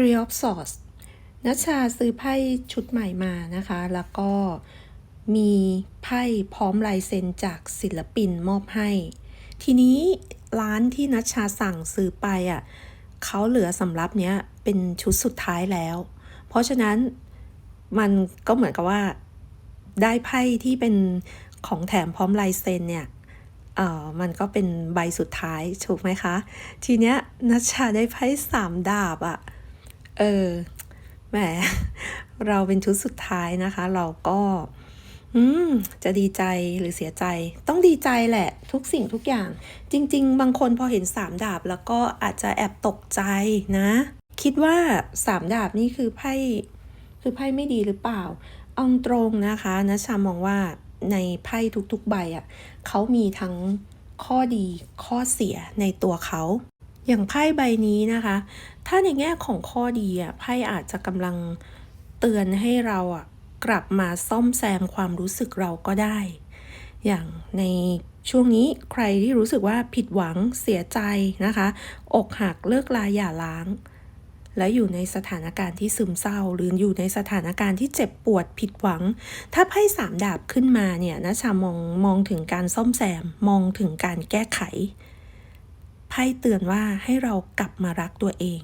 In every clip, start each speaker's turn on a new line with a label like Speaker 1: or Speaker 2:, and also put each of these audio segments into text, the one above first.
Speaker 1: Three of Swords นัชชาซื้อไพ่ชุดใหม่มานะคะ แล้วก็มีไพ่พร้อมลายเซ็นจากศิลปินมอบให้ ทีนี้ร้านที่นัชชาสั่งซื้อไปอะ่ะเขาเหลือสำรับเนี้ยเป็นชุดสุดท้ายแล้ว เพราะฉะนั้นมันก็เหมือนกับว่าได้ไพ่ที่เป็นของแถมพร้อมลายเซ็นเนี่ยเอ่อมันก็เป็นใบสุดท้ายถูกไหมคะ ทีเนี้ยนัชชาได้ไพ่สามดาบอะ เออแหมเราเป็นชุดสุดท้ายนะคะ เราก็อืมจะดีใจหรือเสียใจ ต้องดีใจแหละ ทุกสิ่งทุกอย่าง จริง ๆ บางคนพอเห็นสามดาบแล้วก็อาจจะแอบตกใจนะ คิดว่าสามดาบนี่คือไพ่คือไพ่ไม่ดีหรือเปล่าเอาตรงนะคะนะชามองว่าในไพ่ทุกๆใบอะ่ะเขามีทั้งข้อดีข้อเสียในตัวเขา อย่างไพ่ใบนี้นะคะ ถ้าในแง่ของข้อดีอะไพ่อาจจะกำลังเตือนให้เราอะกลับมาซ่อมแซมความรู้สึกเราก็ได้ อย่างในช่วงนี้ใครที่รู้สึกว่าผิดหวังเสียใจนะคะ อกหักเลิกลาอย่าล้าง และอยู่ในสถานการณ์ที่ซึมเศร้า หรืออยู่ในสถานการณ์ที่เจ็บปวดผิดหวัง ถ้าไพ่สามดาบขึ้นมาเนี่ยนะชามองมองถึงการซ่อมแซมมองถึงการแก้ไข พ่เตือนว่าให้เรากลับมารักตัวเอง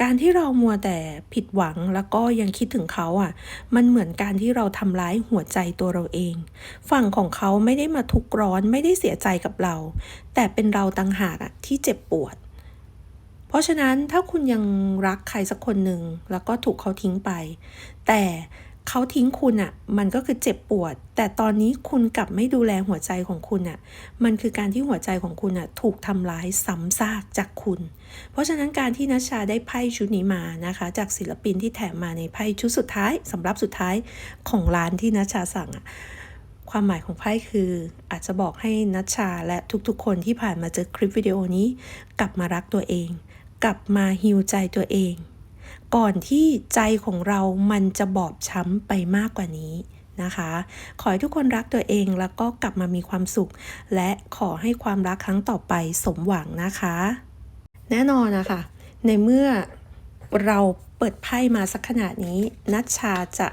Speaker 1: การที่เรามัวแต่ผิดหวังแล้วก็ยังคิดถึงเขาอะ มันเหมือนการที่เราทำร้ายหัวใจตัวเราเอง ฝั่งของเขาไม่ได้มาทุกร้อนไม่ได้เสียใจกับเรา แต่เป็นเราต่างหากอะที่เจ็บปวด เพราะฉะนั้นถ้าคุณยังรักใครสักคนหนึ่งแล้วก็ถูกเขาทิ้งไป แต่ เขาทิ้งคุณอะ่ะ มันก็คือเจ็บปวด แต่ตอนนี้คุณกลับไม่ดูแลหัวใจของคุณอะ่ะ มันคือการที่หัวใจของคุณอะ่ะถูกทำร้ายซ้ำซากจากคุณ เพราะฉะนั้นการที่นัชชาได้ไพ่ชุดนี้มานะคะ จากศิลปินที่แถมมาในไพ่ชุดสุดท้ายสำหรับสุดท้ายของร้านที่นัชชาสั่งอะ่ะความหมายของไพ่คืออาจจะบอกให้นัชชาและทุกๆ คนที่ผ่านมาเจอคลิปวิดีโอนี้ กลับมารักตัวเอง กลับมาฮิวใจตัวเอง ก่อนที่ใจของเรามันจะบอบช้ำไปมากกว่านี้นะคะ ขอให้ทุกคนรักตัวเองแล้วก็กลับมามีความสุข และขอให้ความรักครั้งต่อไปสมหวังนะคะ แน่นอนนะคะ ในเมื่อเราเปิดไพ่มาสักขนาดนี้ นัชชาจะ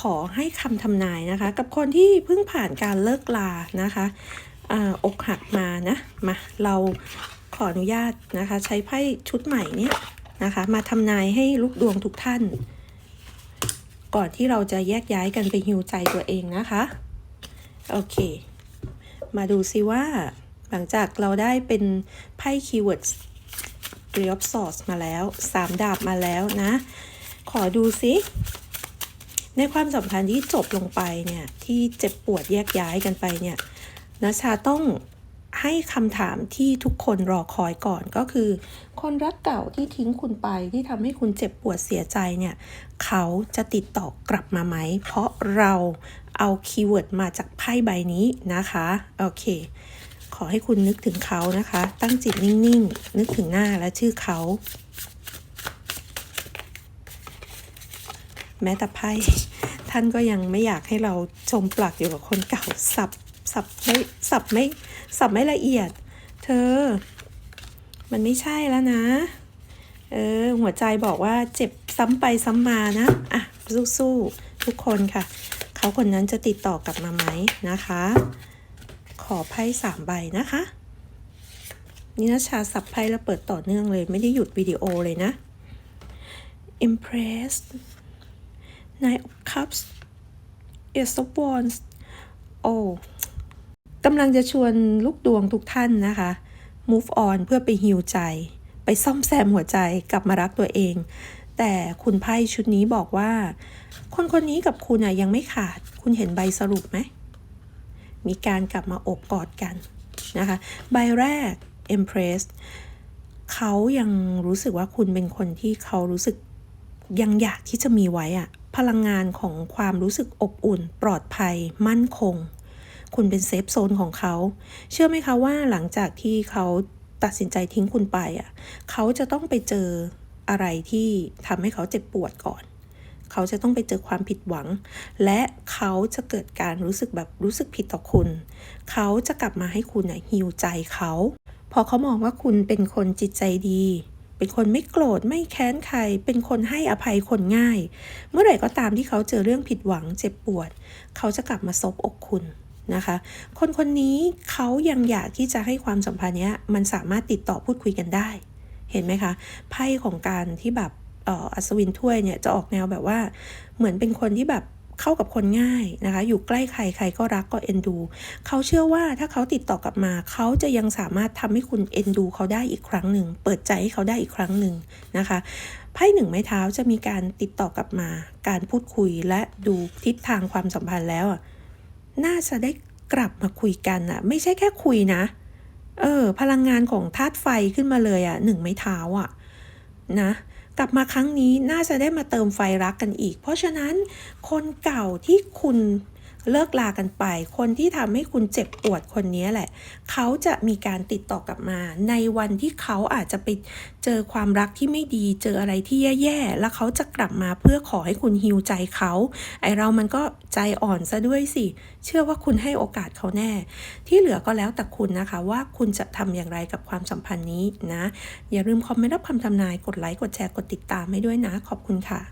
Speaker 1: ขอให้คำทำนายนะคะ กับคนที่เพิ่งผ่านการเลิกลานะคะออกหักมานะ มา เราขออนุญาตนะคะ ใช้ไพ่ชุดใหม่เนี้ย นะคะ มาทำนายให้ลูกดวงทุกท่าน ก่อนที่เราจะแยกย้ายกันไปฮิวใจตัวเองนะคะ โอเค มาดูซิว่า หลังจากเราได้เป็นไพ่คีย์เวิร์ด Three of Swords มาแล้ว3ดาบมาแล้วนะ ขอดูซิในความสัมพันธ์ที่จบลงไปเนี่ยที่เจ็บปวดแยกย้ายกันไปเนี่ยนะชาต้อง ให้คำถามที่ทุกคนรอคอยก่อนก็คือ คนรักเก่าที่ทิ้งคุณไปที่ทำให้คุณเจ็บปวดเสียใจเนี่ย เขาจะติดต่อกลับมาไหม เพราะเราเอาคีย์เวิร์ดมาจากไพ่ใบนี้นะคะ โอเค ขอให้คุณนึกถึงเขานะคะ ตั้งจิตนิ่งๆ นึกถึงหน้าและชื่อเขา แม้แต่ไพ่ท่านก็ยังไม่อยากให้เราชมปลักอยู่กับคนเก่าสับสับไม่สับไม่ สับไม่ละเอียด เธอ มันไม่ใช่แล้วนะ เออ หัวใจบอกว่าเจ็บซ้ำไปซ้ำมานะ อะ สู้ๆทุกคนค่ะ เขาคนนั้นจะติดต่อกลับมาไหมนะคะ ขอไพ่สามใบนะคะนี่นะชาสับไพ่แล้วเปิดต่อเนื่องเลย ไม่ได้หยุดวิดีโอเลยนะ impressed nine of cups ace of wands โอ้ กำลังจะชวนลูกดวงทุกท่านนะคะ move on เพื่อไปฮิวใจ ไปซ่อมแซมหัวใจกลับมารักตัวเอง แต่คุณไพ่ชุดนี้บอกว่า คนคนนี้กับคุณอะยังไม่ขาด คุณเห็นใบสรุปไหม มีการกลับมาอบกอดกันนะคะ ใบแรก Empress เขายังรู้สึกว่าคุณเป็นคนที่เขารู้สึกยังอยากที่จะมีไว้อะพลังงานของความรู้สึกอบอุ่น ปลอดภัย มั่นคง คุณเป็นเซฟโซนของเขา เชื่อไหมคะว่าหลังจากที่เขาตัดสินใจทิ้งคุณไปอะเขาจะต้องไปเจออะไรที่ทำให้เขาเจ็บปวดก่อน เขาจะต้องไปเจอความผิดหวัง และเขาจะเกิดการรู้สึกแบบรู้สึกผิดต่อคุณ เขาจะกลับมาให้คุณน่ะฮิวใจเขา พอเขามองว่าคุณเป็นคนจิตใจดีเป็นคนไม่โกรธไม่แค้นใคร เป็นคนให้อภัยคนง่าย เมื่อไหร่ก็ตามที่เขาเจอเรื่องผิดหวังเจ็บปวด เขาจะกลับมาซบอกคุณ นะคะ คนคนนี้เขายังอยากที่จะให้ความสัมพันธ์เนี้ยมันสามารถติดต่อพูดคุยกันได้ เห็นไหมคะ ไพ่ของการที่แบบอัศวินถ้วยเนี่ยจะออกแนวแบบว่า เหมือนเป็นคนที่แบบเข้ากับคนง่ายนะคะ อยู่ใกล้ใครใครก็รักก็เอ็นดู เขาเชื่อว่าถ้าเขาติดต่อกลับมา เขาจะยังสามารถทำให้คุณเอ็นดู เขาได้อีกครั้งหนึ่ง เปิดใจให้เขาได้อีกครั้งหนึ่งนะคะ ไพ่หนึ่งไม้เท้าจะมีการติดต่อกลับมา การพูดคุยและดูทิศทางความสัมพันธ์แล้วอะ น่าจะได้กลับมาคุยกันอะไม่ใช่แค่คุยนะ เออ พลังงานของธาตุไฟขึ้นมาเลยอะหนึ่งไม้เท้าอะนะกลับมาครั้งนี้น่าจะได้มาเติมไฟรักกันอีก เพราะฉะนั้นคนเก่าที่คุณ เลิกลากันไป คนที่ทำให้คุณเจ็บปวดคนนี้แหละ เขาจะมีการติดต่อกลับมา ในวันที่เขาอาจจะไปเจอความรักที่ไม่ดี เจออะไรที่แย่ๆ แล้วเขาจะกลับมาเพื่อขอให้คุณฮิวใจเขา ไอเรามันก็ใจอ่อนซะด้วยสิ เชื่อว่าคุณให้โอกาสเขาแน่ ที่เหลือก็แล้วแต่คุณนะคะว่าคุณจะทำอย่างไรกับความสัมพันธ์นี้นะ อย่าลืมคอมเมนต์รับคำทำนาย กดไลค์ กดแชร์ กดติดตามให้ด้วยนะ ขอบคุณค่ะ